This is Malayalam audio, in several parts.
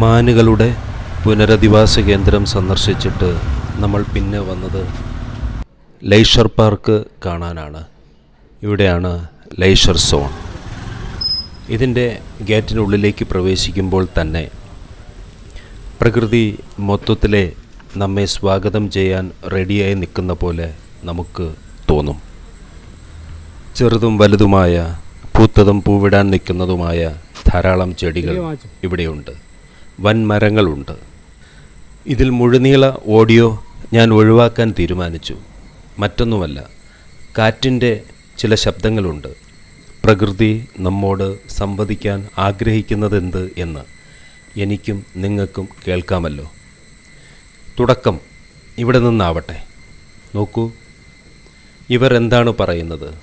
മാനുകളുടെ പുനരധിവാസ കേന്ദ്രം സന്ദർശിച്ചിട്ട് നമ്മൾ പിന്നെ വന്നത് ലൈഷർ പാർക്ക് കാണാനാണ്. ഇവിടെയാണ് ലൈഷർ സോൺ. ഇതിന്റെ ഗേറ്റിനുള്ളിലേക്ക് പ്രവേശിക്കുമ്പോൾ തന്നെ പ്രകൃതി മൊത്തത്തിലെ നമ്മെ സ്വാഗതം ചെയ്യാൻ റെഡിയായി നിൽക്കുന്ന പോലെ നമുക്ക് തോന്നും. ചെറുതും വലുതുമായ പൂത്തതും പൂവിടാൻ നിൽക്കുന്നതുമായ ധാരാളം ചെടികൾ ഇവിടെയുണ്ട്. വൻ മരങ്ങളുണ്ട് ഇതിൽ മുഴുനീള ഓഡിയോ ഞാൻ ഒഴിവാക്കാൻ തീരുമാനിച്ചു. മറ്റൊന്നുമല്ല കാറ്റിന്റെ ചില ശബ്ദങ്ങളുണ്ട്. പ്രകൃതി നമ്മോട് സംവദിക്കാൻ ആഗ്രഹിക്കുന്നതെന്ത് എന്ന് എനിക്കും നിങ്ങൾക്കും കേൾക്കാമല്ലോ. തുടക്കം ഇവിടെ നിന്നാവട്ടെ. നോക്കൂ ഇവർ എന്താണ് പറയുന്നത്?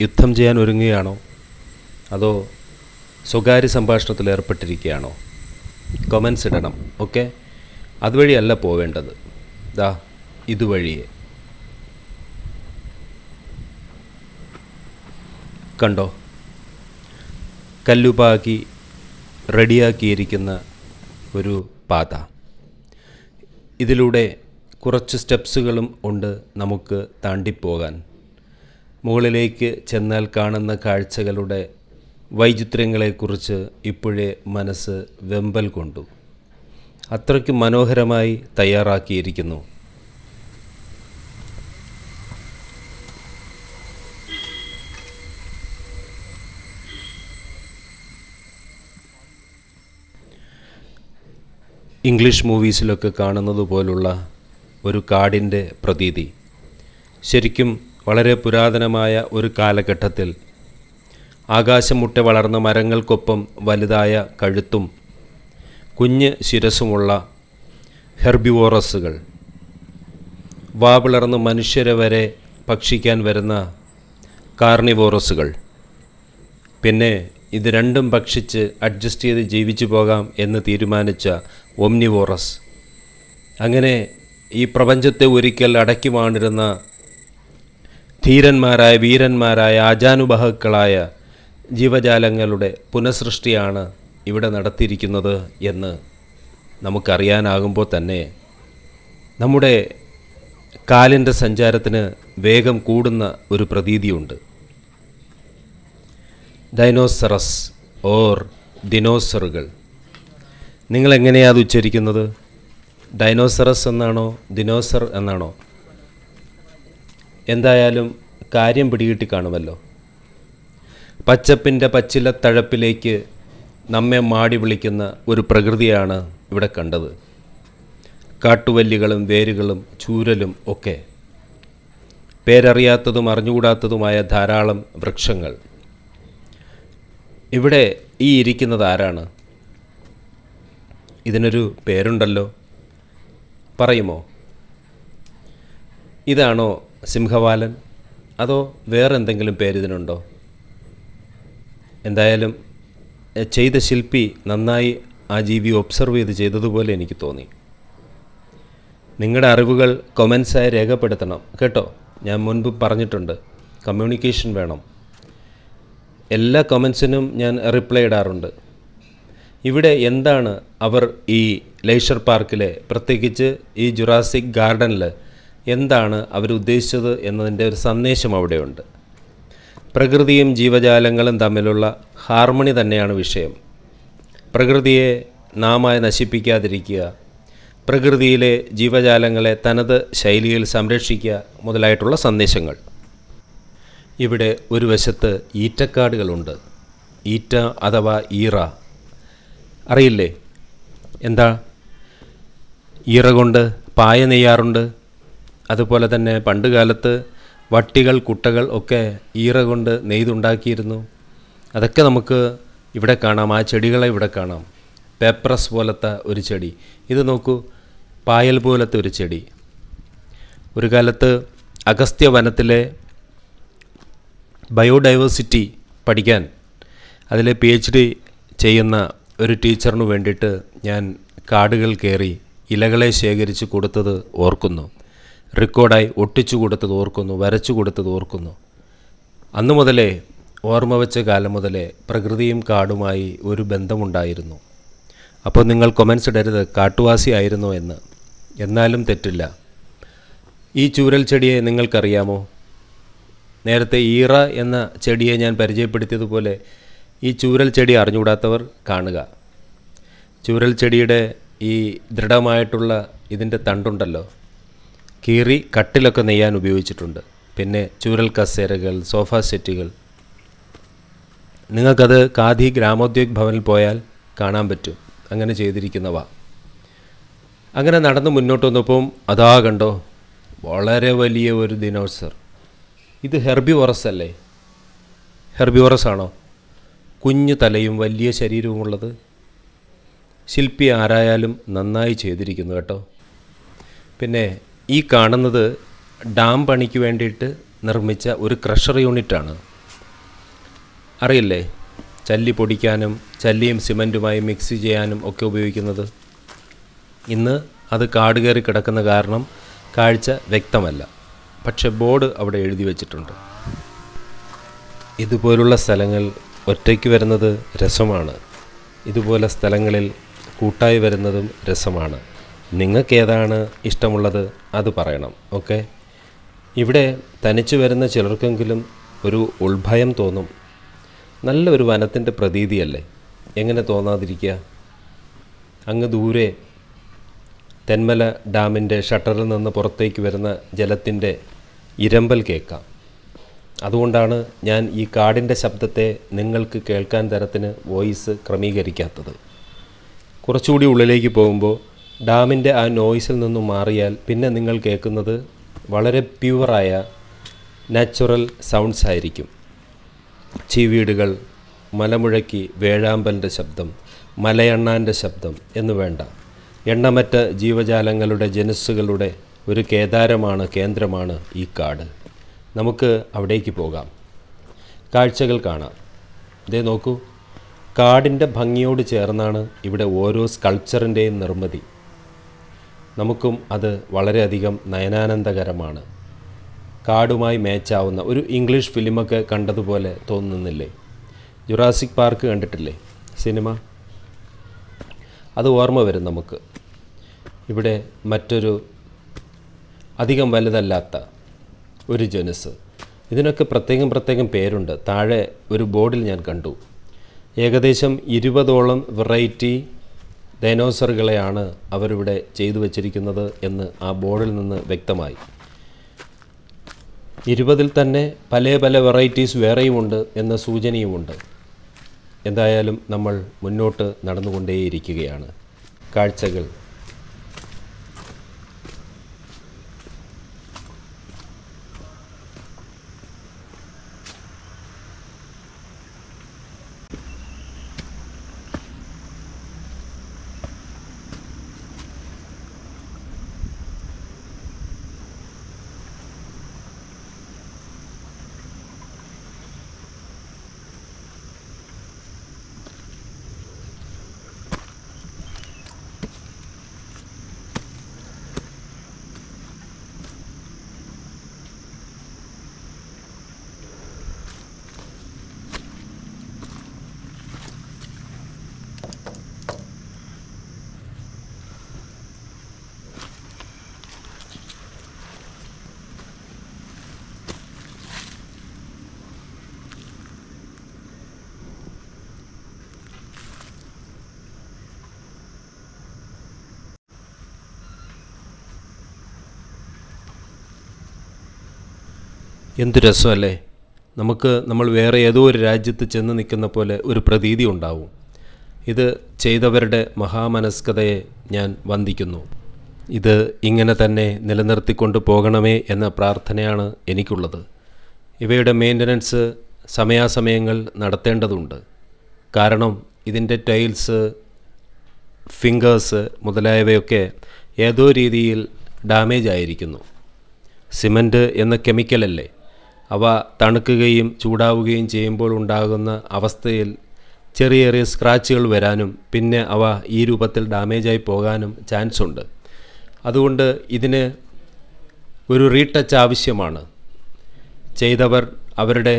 യുദ്ധം ചെയ്യാൻ ഒരുങ്ങുകയാണോ? അതോ സ്വകാര്യ സംഭാഷണത്തിൽ ഏർപ്പെട്ടിരിക്കുകയാണോ? കൊമൻസ് ഇടണം ഓക്കെ അതുവഴിയല്ല പോവേണ്ടത്. ദാ ഇതുവഴിയെ. കണ്ടോ? കല്ലുപാക്കി റെഡിയാക്കിയിരിക്കുന്ന ഒരു പാത. ഇതിലൂടെ കുറച്ച് സ്റ്റെപ്സുകളും ഉണ്ട് നമുക്ക് താണ്ടിപ്പോകാൻ. മുകളിലേക്ക് ചെന്നാൽ കാണുന്ന കാഴ്ചകളുടെ വൈചിത്ര്യങ്ങളെക്കുറിച്ച് ഇപ്പോഴേ മനസ്സ് വെമ്പൽ കൊണ്ടു. അത്രയ്ക്ക് മനോഹരമായി തയ്യാറാക്കിയിരിക്കുന്നു. ഇംഗ്ലീഷ് മൂവീസിലൊക്കെ കാണുന്നത് പോലുള്ള ഒരു കാടിന്റെ പ്രതീതി. ശരിക്കും വളരെ പുരാതനമായ ഒരു കാലഘട്ടത്തിൽ ആകാശം മുട്ട വളർന്ന മരങ്ങൾക്കൊപ്പം വലുതായ കഴുത്തും കുഞ്ഞ് ശിരസുമുള്ള ഹെർബിവോറസുകൾ. വാവിളർന്ന് മനുഷ്യരെ വരെ ഭക്ഷിക്കാൻ വരുന്ന കാർണിവോറസുകൾ. പിന്നെ ഇത് രണ്ടും ഭക്ഷിച്ച് അഡ്ജസ്റ്റ് ചെയ്ത് ജീവിച്ചു പോകാം എന്ന് തീരുമാനിച്ച ഒംനിവോറസ്. അങ്ങനെ ഈ പ്രപഞ്ചത്തെ ഒരിക്കൽ അടക്കി വാണിരുന്ന ധീരന്മാരായ വീരന്മാരായ ആജാനുബാഹുക്കളായ ജീവജാലങ്ങളുടെ പുനഃസൃഷ്ടിയാണ് ഇവിടെ നടത്തിയിരിക്കുന്നത് എന്ന് നമുക്കറിയാനാകുമ്പോൾ തന്നെ നമ്മുടെ കാലിന്റെ സഞ്ചാരത്തിന് വേഗം കൂടുന്ന ഒരു പ്രതീതിയുണ്ട്. ഡൈനോസറസ് ഓർ ദിനോസറുകൾ നിങ്ങൾ എങ്ങനെയാണ് അത് ഉച്ചരിക്കുന്നത്? ഡൈനോസറസ് എന്നാണോ ദിനോസർ എന്നാണോ? എന്തായാലും കാര്യം പിടികിട്ടി കാണുമല്ലോ. പച്ചപ്പിന്റെ പച്ചിലത്തഴപ്പിലേക്ക് നമ്മെ മാടി വിളിക്കുന്ന ഒരു പ്രകൃതിയാണ് ഇവിടെ കണ്ടത്. കാട്ടുവല്ലികളും വേരുകളും ചൂരലും ഒക്കെ. പേരറിയാത്തതും അറിഞ്ഞുകൂടാത്തതുമായ ധാരാളം വൃക്ഷങ്ങൾ. ഇവിടെ ഈ ഇരിക്കുന്നത് ആരാണ്? ഇതിനൊരു പേരുണ്ടല്ലോ. പറയുമോ? ഇതാണോ സിംഹവാലൻ? അതോ വേറെന്തെങ്കിലും പേരിതിനുണ്ടോ എന്തായാലും ചെയ്ത ശില്പി നന്നായി ആ ജീവി ഒബ്സർവ് ചെയ്ത് ചെയ്തതുപോലെ എനിക്ക് തോന്നി. നിങ്ങളുടെ അറിവുകൾ കൊമൻസായി രേഖപ്പെടുത്തണം കേട്ടോ? ഞാൻ മുൻപ് പറഞ്ഞിട്ടുണ്ട് കമ്മ്യൂണിക്കേഷൻ വേണം. എല്ലാ കമൻസിനും ഞാൻ റിപ്ലൈ ഇടാറുണ്ട്. ഇവിടെ എന്താണ് അവർ ഈ ലേഷർ പാർക്കിലെ പ്രത്യേകിച്ച് ഈ ജുറാസിക് ഗാർഡനിൽ എന്താണ് അവരുദ്ദേശിച്ചത് എന്നതിന്റെ ഒരു സന്ദേശം അവിടെയുണ്ട്. പ്രകൃതിയും ജീവജാലങ്ങളും തമ്മിലുള്ള ഹാർമണി തന്നെയാണ് വിഷയം. പ്രകൃതിയെ നാമായി നശിപ്പിക്കാതിരിക്കുക പ്രകൃതിയിലെ ജീവജാലങ്ങളെ തനത് ശൈലിയിൽ സംരക്ഷിക്കുക മുതലായിട്ടുള്ള സന്ദേശങ്ങൾ. ഇവിടെ ഒരു വശത്ത് ഈറ്റക്കാടുകളുണ്ട്. ഈറ്റ അഥവാ ഈറ. അറിയില്ലേ? എന്താ? ഈറ കൊണ്ട് പായ നെയ്യാറുണ്ട്. അതുപോലെ തന്നെ പണ്ട് കാലത്ത് വട്ടികൾ കുട്ടകൾ ഒക്കെ ഈറ കൊണ്ട് നെയ്തുണ്ടാക്കിയിരുന്നു. അതൊക്കെ നമുക്ക് ഇവിടെ കാണാം. ആ ചെടികളെ ഇവിടെ കാണാം. പേപ്പറസ് പോലത്തെ ഒരു ചെടി. ഇത് നോക്കൂ പായൽ പോലത്തെ ഒരു ചെടി. ഒരു കാലത്ത് അഗസ്ത്യ വനത്തിലെ ബയോഡൈവേഴ്സിറ്റി പഠിക്കാൻ അതിലെ പി എച്ച് ഡി ചെയ്യുന്ന ഒരു ടീച്ചറിനു വേണ്ടിയിട്ട് ഞാൻ കാടുകൾ കയറി ഇലകളെ ശേഖരിച്ച് കൊടുത്തത് ഓർക്കുന്നു. റെക്കോർഡായി ഒട്ടിച്ചു കൊടുത്തത് ഓർക്കുന്നു വരച്ചു കൊടുത്തത് ഓർക്കുന്നു. അന്നു മുതലേ ഓർമ്മ വെച്ച കാലം മുതലേ പ്രകൃതിയും കാടുമായി ഒരു ബന്ധമുണ്ടായിരുന്നു. അപ്പോൾ നിങ്ങൾ കൊമൻസ് ഇടരുത് കാട്ടുവാസി ആയിരുന്നു എന്ന്. എന്നാലും തെറ്റില്ല. ഈ ചൂരൽ ചെടിയെ നിങ്ങൾക്കറിയാമോ? നേരത്തെ ഈറ എന്ന ചെടിയെ ഞാൻ പരിചയപ്പെടുത്തിയതുപോലെ ഈ ചൂരൽ ചെടി അറിഞ്ഞുകൂടാത്തവർ കാണുക. ചൂരൽ ചെടിയുടെ ഈ ദൃഢമായിട്ടുള്ള ഇതിന്റെ തണ്ടുണ്ടല്ലോ. കീറി കട്ടിലൊക്കെ നെയ്യാൻ ഉപയോഗിച്ചിട്ടുണ്ട്. പിന്നെ ചൂരൽ കസേരകൾ സോഫ സെറ്റുകൾ. നിങ്ങൾക്കത് ഖാദി ഗ്രാമോദ്യോഗ് ഭവനിൽ പോയാൽ കാണാൻ പറ്റും. അങ്ങനെ ചെയ്തിരിക്കുന്നവ. അങ്ങനെ നടന്ന് മുന്നോട്ട് വന്നപ്പം അതാ കണ്ടോ വളരെ വലിയ ഒരു ദിനോസർ ഇത് ഹെർബിവോറസ് അല്ലേ? ഹെർബിവോറസ് ആണോ? കുഞ്ഞു തലയും വലിയ ശരീരവുമുള്ളത്. ശില്പി ആരായാലും നന്നായി ചെയ്തിരിക്കുന്നു കേട്ടോ. പിന്നെ ഈ കാണുന്നത് ഡാം പണിക്ക് വേണ്ടിയിട്ട് നിർമ്മിച്ച ഒരു ക്രഷർ യൂണിറ്റാണ്. അറിയില്ലേ? ചല്ലി പൊടിക്കാനും ചല്ലിയും സിമന്റുമായി മിക്സ് ചെയ്യാനും ഒക്കെ ഉപയോഗിക്കുന്നത്. ഇന്ന് അത് കാട് കയറി കിടക്കുന്ന കാരണം കാഴ്ച വ്യക്തമല്ല. പക്ഷെ ബോർഡ് അവിടെ എഴുതി വച്ചിട്ടുണ്ട്. ഇതുപോലുള്ള സ്ഥലങ്ങൾ ഒറ്റയ്ക്ക് വരുന്നത് രസമാണ്. ഇതുപോലെ സ്ഥലങ്ങളിൽ കൂട്ടായി വരുന്നതും രസമാണ്. നിങ്ങൾക്ക് ഏതാണ് ഇഷ്ടമുള്ളത് അത് പറയണം ഓക്കെ? ഇവിടെ തനിച്ച് വരുന്ന ചിലർക്കെങ്കിലും ഒരു ഉൾഭയം തോന്നും. നല്ലൊരു വനത്തിന്റെ പ്രതീതിയല്ലേ? എങ്ങനെ തോന്നാതിരിക്കുക? അങ്ങ് ദൂരെ തെന്മല ഡാമിന്റെ ഷട്ടറിൽ നിന്ന് പുറത്തേക്ക് വരുന്ന ജലത്തിന്റെ ഇരമ്പൽ കേൾക്കാം. അതുകൊണ്ടാണ് ഞാൻ ഈ കാടിന്റെ ശബ്ദത്തെ നിങ്ങൾക്ക് കേൾക്കാൻ തരത്തിന് വോയിസ് ക്രമീകരിക്കാത്തത്. കുറച്ചുകൂടി ഉള്ളിലേക്ക് പോകുമ്പോൾ ഡാമിന്റെ ആ നോയ്സിൽ നിന്നും മാറിയാൽ പിന്നെ നിങ്ങൾ കേൾക്കുന്നത് വളരെ പ്യുവറായ നാച്ചുറൽ സൗണ്ട്സ് ആയിരിക്കും. ചീവീടുകൾ മലമുഴക്കി വേഴാമ്പലിന്റെ ശബ്ദം മലയണ്ണാന്റെ ശബ്ദം എന്ന് വേണ്ട. എണ്ണമറ്റ ജീവജാലങ്ങളുടെ ജനസ്സുകളുടെ ഒരു കേദാരമാണ് കേന്ദ്രമാണ് ഈ കാട്. നമുക്ക് അവിടേക്ക് പോകാം. കാഴ്ചകൾ കാണാം. ഇതേ നോക്കൂ. കാടിന്റെ ഭംഗിയോട് ചേർന്നാണ് ഇവിടെ ഓരോ സ്കൾച്ചറിന്റെയും നിർമ്മിതി. നമുക്കും അത് വളരെയധികം നയനാനന്ദകരമാണ്. കാടുമായി മാച്ചാവുന്ന ഒരു ഇംഗ്ലീഷ് ഫിലിമൊക്കെ കണ്ടതുപോലെ തോന്നുന്നില്ലേ? ജുറാസിക് പാർക്ക് കണ്ടിട്ടില്ലേ സിനിമ? അത് ഓർമ്മ വരും നമുക്ക്. ഇവിടെ മറ്റൊരു അധികം വലുതല്ലാത്ത ഒരു ജനുസ് ഇതിനൊക്കെ പ്രത്യേകം പ്രത്യേകം പേരുണ്ട്. താഴെ ഒരു ബോർഡിൽ ഞാൻ കണ്ടു. ഏകദേശം ഇരുപതോളം വെറൈറ്റി ഡൈനോസറുകളെയാണ് അവരിവിടെ ചെയ്തു വച്ചിരിക്കുന്നത് എന്ന് ആ ബോർഡിൽ നിന്ന് വ്യക്തമായി. ഇരുപതിൽ തന്നെ പല പല വെറൈറ്റീസ് വേറെയുമുണ്ട് എന്ന സൂചനയുമുണ്ട്. എന്തായാലും നമ്മൾ മുന്നോട്ട് നടന്നുകൊണ്ടേയിരിക്കുകയാണ്. കാഴ്ചകൾ എന്ത് രസമല്ലേ? നമുക്ക് നമ്മൾ വേറെ ഏതോ ഒരു രാജ്യത്ത് ചെന്ന് നിൽക്കുന്ന പോലെ ഒരു പ്രതീതി ഉണ്ടാവും. ഇത് ചെയ്തവരുടെ മഹാമനസ്കതയെ ഞാൻ വന്ദിക്കുന്നു. ഇത് ഇങ്ങനെ തന്നെ നിലനിർത്തിക്കൊണ്ട് പോകണമേ എന്ന പ്രാർത്ഥനയാണ് എനിക്കുള്ളത്. ഇവയുടെ മെയിന്റനൻസ് സമയാസമയങ്ങൾ നടത്തേണ്ടതുണ്ട്. കാരണം ഇതിന്റെ ടൈൽസ് ഫിംഗേഴ്സ് മുതലായവയൊക്കെ ഏതോ രീതിയിൽ ഡാമേജ് ആയിരിക്കുന്നു. സിമന്റ് എന്ന കെമിക്കലല്ലേ? അവ തണുക്കുകയും ചൂടാവുകയും ചെയ്യുമ്പോൾ ഉണ്ടാകുന്ന അവസ്ഥയിൽ ചെറിയ ചെറിയ സ്ക്രാച്ചുകൾ വരാനും പിന്നെ അവ ഈ രൂപത്തിൽ ഡാമേജായി പോകാനും ചാൻസ് ഉണ്ട്. അതുകൊണ്ട് ഇതിന് ഒരു റീടച്ച് ആവശ്യമാണ്. ചെയ്തവർ അവരുടെ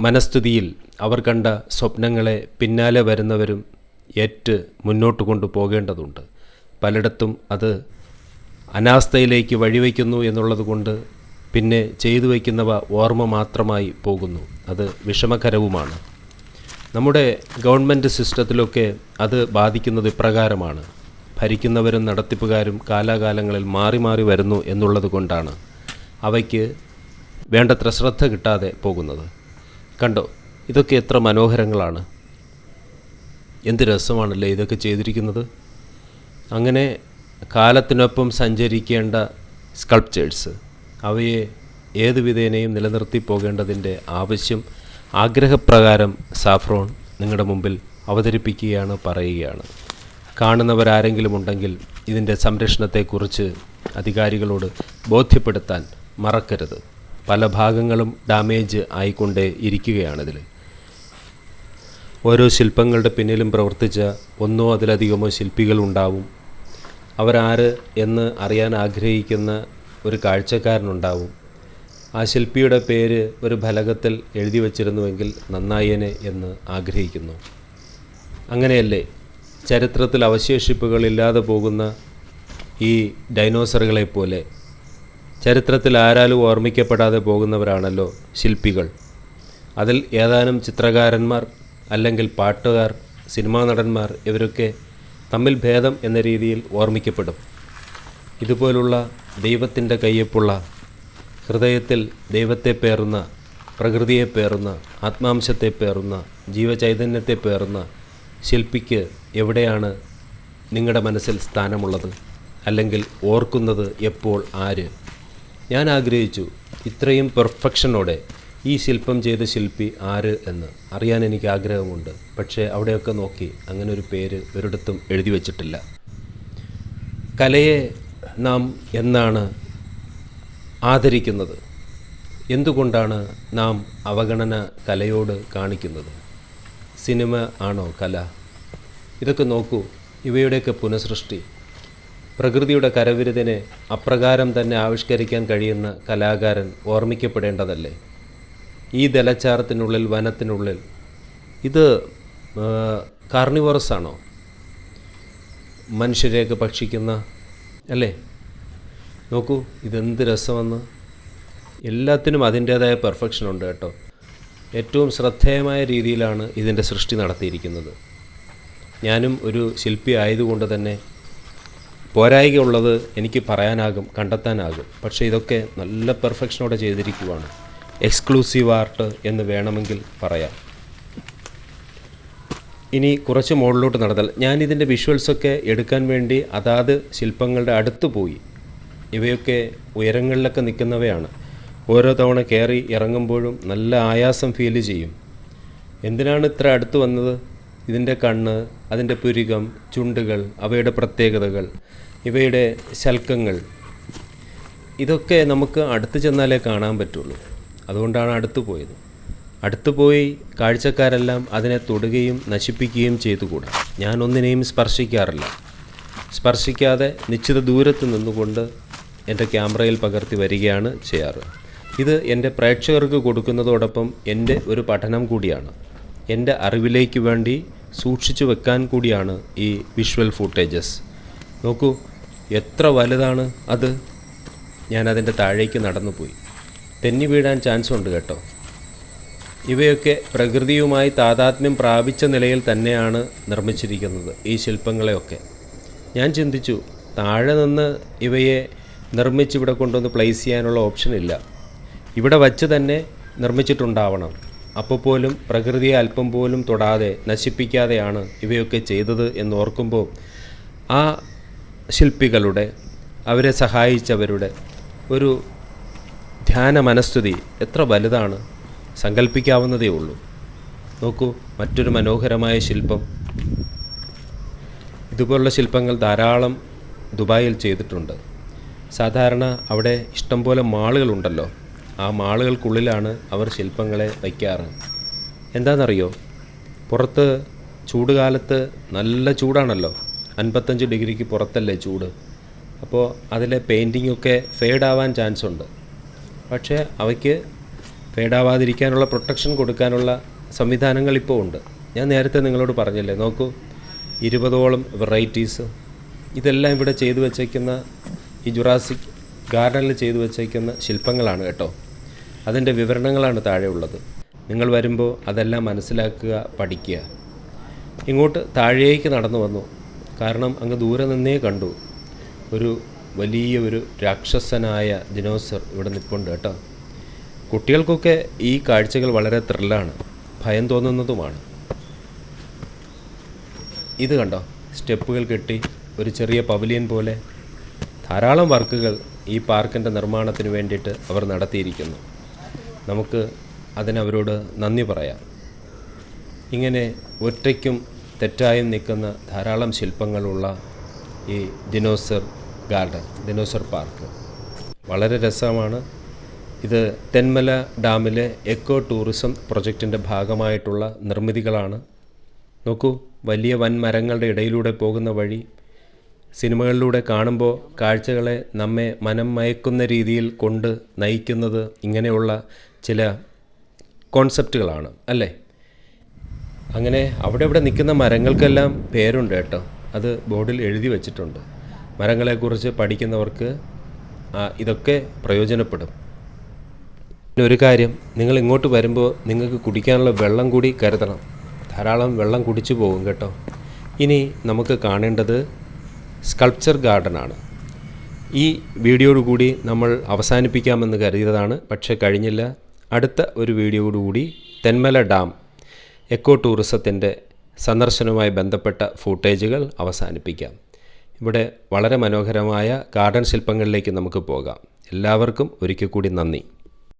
മനസ്ഥിതിയിൽ അവർ കണ്ട സ്വപ്നങ്ങളെ പിന്നാലെ വരുന്നവരും ഏറ്റ് മുന്നോട്ട് കൊണ്ടുപോകേണ്ടതുണ്ട് പലയിടത്തും അത് അനാസ്ഥയിലേക്ക് വഴിവെക്കുന്നു എന്നുള്ളത് കൊണ്ട് പിന്നെ ചെയ്തു വയ്ക്കുന്നവ ഓർമ്മ മാത്രമായി പോകുന്നു. അത് വിഷമകരവുമാണ്. നമ്മുടെ ഗവൺമെന്റ് സിസ്റ്റത്തിലൊക്കെ അത് ബാധിക്കുന്നത് ഇപ്രകാരമാണ്. ഭരിക്കുന്നവരും നടത്തിപ്പുകാരും കാലാകാലങ്ങളിൽ മാറി മാറി വരുന്നു എന്നുള്ളത് കൊണ്ടാണ് അവയ്ക്ക് വേണ്ടത്ര ശ്രദ്ധ കിട്ടാതെ പോകുന്നത്. കണ്ടോ ഇതൊക്കെ എത്ര മനോഹരങ്ങളാണ്. എന്ത് രസമാണല്ലേ ഇതൊക്കെ ചെയ്തിരിക്കുന്നത്? അങ്ങനെ കാലത്തിനൊപ്പം സഞ്ചരിക്കേണ്ട സ്കൾപ്ചേഴ്സ് അവയെ ഏതു വിധേനയും നിലനിർത്തി പോകേണ്ടതിന്റെ ആവശ്യം ആഗ്രഹപ്രകാരം സാഫ്രോൺ നിങ്ങളുടെ മുമ്പിൽ അവതരിപ്പിക്കുകയാണ് പറയുകയാണ്. കാണുന്നവരാരെങ്കിലും ഉണ്ടെങ്കിൽ ഇതിന്റെ സംരക്ഷണത്തെക്കുറിച്ച് അധികാരികളോട് ബോധ്യപ്പെടുത്താൻ മറക്കരുത്. പല ഭാഗങ്ങളും ഡാമേജ് ആയിക്കൊണ്ടേ ഇരിക്കുകയാണിതിൽ. ഓരോ ശില്പങ്ങളുടെ പിന്നിലും പ്രവർത്തിച്ച ഒന്നോ അതിലധികമോ ശില്പികളുണ്ടാവും. അവരാര് എന്ന് അറിയാൻ ആഗ്രഹിക്കുന്ന ഒരു കാഴ്ചക്കാരനുണ്ടാവും. ആ ശില്പിയുടെ പേര് ഒരു ഫലകത്തിൽ എഴുതി വച്ചിരുന്നുവെങ്കിൽ നന്നായേനെ എന്ന് ആഗ്രഹിക്കുന്നു. അങ്ങനെയല്ലേ? ചരിത്രത്തിൽ അവശേഷിപ്പുകളില്ലാതെ പോകുന്ന ഈ ഡൈനോസറുകളെ പോലെ ചരിത്രത്തിൽ ആരാലും ഓർമ്മിക്കപ്പെടാതെ പോകുന്നവരാണല്ലോ ശില്പികൾ. അതിൽ ഏതാനും ചിത്രകാരന്മാർ അല്ലെങ്കിൽ പാട്ടുകാർ സിനിമാ നടന്മാർ ഇവരൊക്കെ തമ്മിൽ ഭേദം എന്ന രീതിയിൽ ഓർമ്മിക്കപ്പെടും. ഇതുപോലുള്ള ദൈവത്തിന്റെ കയ്യൊപ്പുള്ള ഹൃദയത്തിൽ ദൈവത്തെ പേറുന്ന പ്രകൃതിയെ പേറുന്ന ആത്മാംശത്തെ പേറുന്ന ജീവചൈതന്യത്തെ പേറുന്ന ശില്പിക്ക് എവിടെയാണ് നിങ്ങളുടെ മനസ്സിൽ സ്ഥാനമുള്ളത്? അല്ലെങ്കിൽ ഓർക്കുന്നത് എപ്പോൾ ആര്? ഞാൻ ആഗ്രഹിച്ചു ഇത്രയും പെർഫെക്ഷനോടെ ഈ ശില്പം ചെയ്ത ശില്പി ആര് എന്ന്. അറിയാൻ എനിക്ക് ആഗ്രഹമുണ്ട്. പക്ഷേ അവിടെയൊക്കെ നോക്കി അങ്ങനെ ഒരു പേര് ഒരിടത്തും എഴുതി വച്ചിട്ടില്ല. കലയെ നാം എന്നാണ് ആദരിക്കുന്നത്? എന്തുകൊണ്ടാണ് നാം അവഗണന കലയോട് കാണിക്കുന്നത്? സിനിമ ആണോ കല? ഇതൊക്കെ നോക്കൂ ഇവയുടെയൊക്കെ പുനഃസൃഷ്ടി. പ്രകൃതിയുടെ കരവിരുതിനെ അപ്രകാരം തന്നെ ആവിഷ്കരിക്കാൻ കഴിയുന്ന കലാകാരൻ ഓർമ്മിക്കപ്പെടേണ്ടതല്ലേ? ഈ ദലച്ചാരത്തിനുള്ളിൽ വനത്തിനുള്ളിൽ ഇത് കാർണിവറസ് ആണോ മനുഷ്യരെയൊക്കെ ഭക്ഷിക്കുന്ന അല്ലേ? നോക്കൂ ഇതെന്ത് രസമെന്ന്. എല്ലാത്തിനും അതിന്റേതായ പെർഫെക്ഷൻ ഉണ്ട് കേട്ടോ. ഏറ്റവും ശ്രദ്ധേയമായ രീതിയിലാണ് ഇതിന്റെ സൃഷ്ടി നടത്തിയിരിക്കുന്നത്. ഞാനും ഒരു ശില്പി ആയതുകൊണ്ട് തന്നെ പോരായിക ഉള്ളത് എനിക്ക് പറയാനാകും കണ്ടെത്താനാകും. പക്ഷേ ഇതൊക്കെ നല്ല പെർഫെക്ഷനോടെ ചെയ്തിരിക്കുവാണ്. എക്സ്ക്ലൂസീവ് ആർട്ട് എന്ന് വേണമെങ്കിൽ പറയാം. ഇനി കുറച്ച് മുകളിലോട്ട് നടന്നാൽ ഞാൻ ഇതിന്റെ വിഷ്വൽസൊക്കെ എടുക്കാൻ വേണ്ടി അതാത് ശില്പങ്ങളുടെ അടുത്ത് പോയി. ഇവയൊക്കെ ഉയരങ്ങളിലൊക്കെ നിൽക്കുന്നവയാണ്. ഓരോ തവണ കയറി ഇറങ്ങുമ്പോഴും നല്ല ആയാസം ഫീൽ ചെയ്യും. എന്തിനാണ് ഇത്ര അടുത്ത് വന്നത്? ഇതിന്റെ കണ്ണ് അതിന്റെ പുരികം ചുണ്ടുകൾ അവയുടെ പ്രത്യേകതകൾ ഇവയുടെ ശൽക്കങ്ങൾ. ഇതൊക്കെ നമുക്ക് അടുത്ത് ചെന്നാലേ കാണാൻ പറ്റുള്ളൂ. അതുകൊണ്ടാണ് അടുത്ത് പോയത്. അടുത്ത് പോയി കാഴ്ചക്കാരെല്ലാം അതിനെ തൊടുകയും നശിപ്പിക്കുകയും ചെയ്തുകൂടാ. ഞാൻ ഒന്നിനെയും സ്പർശിക്കാറില്ല. സ്പർശിക്കാതെ നിശ്ചിത ദൂരത്ത് നിന്നുകൊണ്ട് എന്റെ ക്യാമറയിൽ പകർത്തി വരികയാണ് ചെയ്യാറ്. ഇത് എന്റെ പ്രേക്ഷകർക്ക് കൊടുക്കുന്നതോടൊപ്പം എന്റെ ഒരു പഠനം കൂടിയാണ്. എന്റെ അറിവിലേക്ക് വേണ്ടി സൂക്ഷിച്ചു വെക്കാൻ കൂടിയാണ് ഈ വിഷ്വൽ ഫുട്ടേജസ്. നോക്കൂ എത്ര വലുതാണ് അത്? ഞാൻ അതിന്റെ താഴേക്ക് നടന്നു പോയി തെന്നി വീഴാൻ ചാൻസ് ഉണ്ട് കേട്ടോ. ഇവയൊക്കെ പ്രകൃതിയുമായി താതാത്മ്യം പ്രാപിച്ച നിലയിൽ തന്നെയാണ് നിർമ്മിച്ചിരിക്കുന്നത് ഈ ശില്പങ്ങളെയൊക്കെ. ഞാൻ ചിന്തിച്ചു താഴെ നിന്ന് ഇവയെ നിർമ്മിച്ച് ഇവിടെ കൊണ്ടുവന്ന് പ്ലേസ് ചെയ്യാനുള്ള ഓപ്ഷൻ ഇല്ല. ഇവിടെ വച്ച് തന്നെ നിർമ്മിച്ചിട്ടുണ്ടാവണം. അപ്പോൾ പോലും പ്രകൃതിയെ അല്പം പോലും തൊടാതെ നശിപ്പിക്കാതെയാണ് ഇവയൊക്കെ ചെയ്തത് എന്ന് ഓർക്കുമ്പോൾ ആ ശില്പികളുടെ അവരെ സഹായിച്ചവരുടെ ഒരു ധ്യാന മനസ്ഥിതി എത്ര വലുതാണ്. സങ്കല്പിക്കാവുന്നതേ ഉള്ളൂ നോക്കൂ മറ്റൊരു മനോഹരമായ ശില്പം. ഇതുപോലുള്ള ശില്പങ്ങൾ ധാരാളം ദുബായിൽ ചെയ്തിട്ടുണ്ട്. സാധാരണ അവിടെ ഇഷ്ടംപോലെ മാളുകളുണ്ടല്ലോ. ആ മാളുകൾക്കുള്ളിലാണ് അവർ ശില്പങ്ങളെ വയ്ക്കാറ്. എന്താണെന്നറിയോ? പുറത്ത് ചൂടുകാലത്ത് നല്ല ചൂടാണല്ലോ. അൻപത്തഞ്ച് ഡിഗ്രിക്ക് പുറത്തല്ലേ ചൂട്. അപ്പോൾ അതിലെ പെയിന്റിങ്ങൊക്കെ ഫെയ്ഡാവാൻ ചാൻസ് ഉണ്ട് പക്ഷേ അവയ്ക്ക് ഫെയ്ഡാവാതിരിക്കാനുള്ള പ്രൊട്ടക്ഷൻ കൊടുക്കാനുള്ള സംവിധാനങ്ങൾ ഇപ്പോൾ ഉണ്ട്. ഞാൻ നേരത്തെ നിങ്ങളോട് പറഞ്ഞില്ലേ നോക്കൂ ഇരുപതോളം വെറൈറ്റീസ് ഇതെല്ലാം ഇവിടെ ചെയ്തു വച്ചേക്കുന്ന ഈ ജുറാസിക് ഗാർഡനിൽ ചെയ്തു വച്ചേക്കുന്ന ശില്പങ്ങളാണ് കേട്ടോ. അതിന്റെ വിവരണങ്ങളാണ് താഴെ ഉള്ളത്. നിങ്ങൾ വരുമ്പോൾ അതെല്ലാം മനസ്സിലാക്കുക പഠിക്കുക. ഇങ്ങോട്ട് താഴേക്ക് നടന്നു വന്നു. കാരണം അങ്ങ് ദൂരെ നിന്നേ കണ്ടു. ഒരു വലിയ ഒരു രാക്ഷസനായ ദിനോസർ ഇവിടെ നിൽപ്പുണ്ട് കേട്ടോ. കുട്ടികൾക്കൊക്കെ ഈ കാഴ്ചകൾ വളരെ ത്രില്ലാണ് ഭയം തോന്നുന്നതുമാണ്. ഇത് കണ്ടോ? സ്റ്റെപ്പുകൾ കെട്ടി ഒരു ചെറിയ പവലിയൻ പോലെ ധാരാളം വർക്കുകൾ ഈ പാർക്കിന്റെ നിർമ്മാണത്തിന് വേണ്ടിയിട്ട് അവർ നടത്തിയിരിക്കുന്നു. നമുക്ക് അതിനവരോട് നന്ദി പറയാം. ഇങ്ങനെ ഒറ്റയ്ക്കും തെറ്റായും നിൽക്കുന്ന ധാരാളം ശില്പങ്ങളുള്ള ഈ ദിനോസർ ഗാർഡൻ ദിനോസർ പാർക്ക് വളരെ രസമാണ്. ഇത് തെന്മല ഡാമിലെ എക്കോ ടൂറിസം പ്രൊജക്റ്റിന്റെ ഭാഗമായിട്ടുള്ള നിർമ്മിതികളാണ്. നോക്കൂ വലിയ വൻ മരങ്ങളുടെ ഇടയിലൂടെ പോകുന്ന വഴി. സിനിമകളിലൂടെ കാണുമ്പോൾ കാഴ്ചകളെ നമ്മെ മനം മയക്കുന്ന രീതിയിൽ കൊണ്ട് നയിക്കുന്നത് ഇങ്ങനെയുള്ള ചില കോൺസെപ്റ്റുകളാണ് അല്ലേ? അങ്ങനെ അവിടെ ഇവിടെ നിൽക്കുന്ന മരങ്ങൾക്കെല്ലാം പേരുണ്ട് കേട്ടോ. അത് ബോർഡിൽ എഴുതി വച്ചിട്ടുണ്ട്. മരങ്ങളെക്കുറിച്ച് പഠിക്കുന്നവർക്ക് ഇതൊക്കെ പ്രയോജനപ്പെടും. ഒരു കാര്യം നിങ്ങൾ ഇങ്ങോട്ട് വരുമ്പോൾ നിങ്ങൾക്ക് കുടിക്കാനുള്ള വെള്ളം കൂടി കരുതണം. ധാരാളം വെള്ളം കുടിച്ചു പോകും കേട്ടോ. ഇനി നമുക്ക് കാണേണ്ടത് സ്കൾപ്ചർ ഗാർഡനാണ് ഈ വീഡിയോയോടുകൂടി നമ്മൾ അവസാനിപ്പിക്കാമെന്ന് കരുതിയതാണ് പക്ഷേ കഴിഞ്ഞില്ല. അടുത്ത ഒരു വീഡിയോയോടുകൂടി തെന്മല ഡാം എക്കോ ടൂറിസത്തിന്റെ സന്ദർശനവുമായി ബന്ധപ്പെട്ട ഫൂട്ടേജുകൾ അവസാനിപ്പിക്കാം. ഇവിടെ വളരെ മനോഹരമായ ഗാർഡൻ ശില്പങ്ങളിലേക്ക് നമുക്ക് പോകാം. എല്ലാവർക്കും ഒരിക്കൽ കൂടി നന്ദി.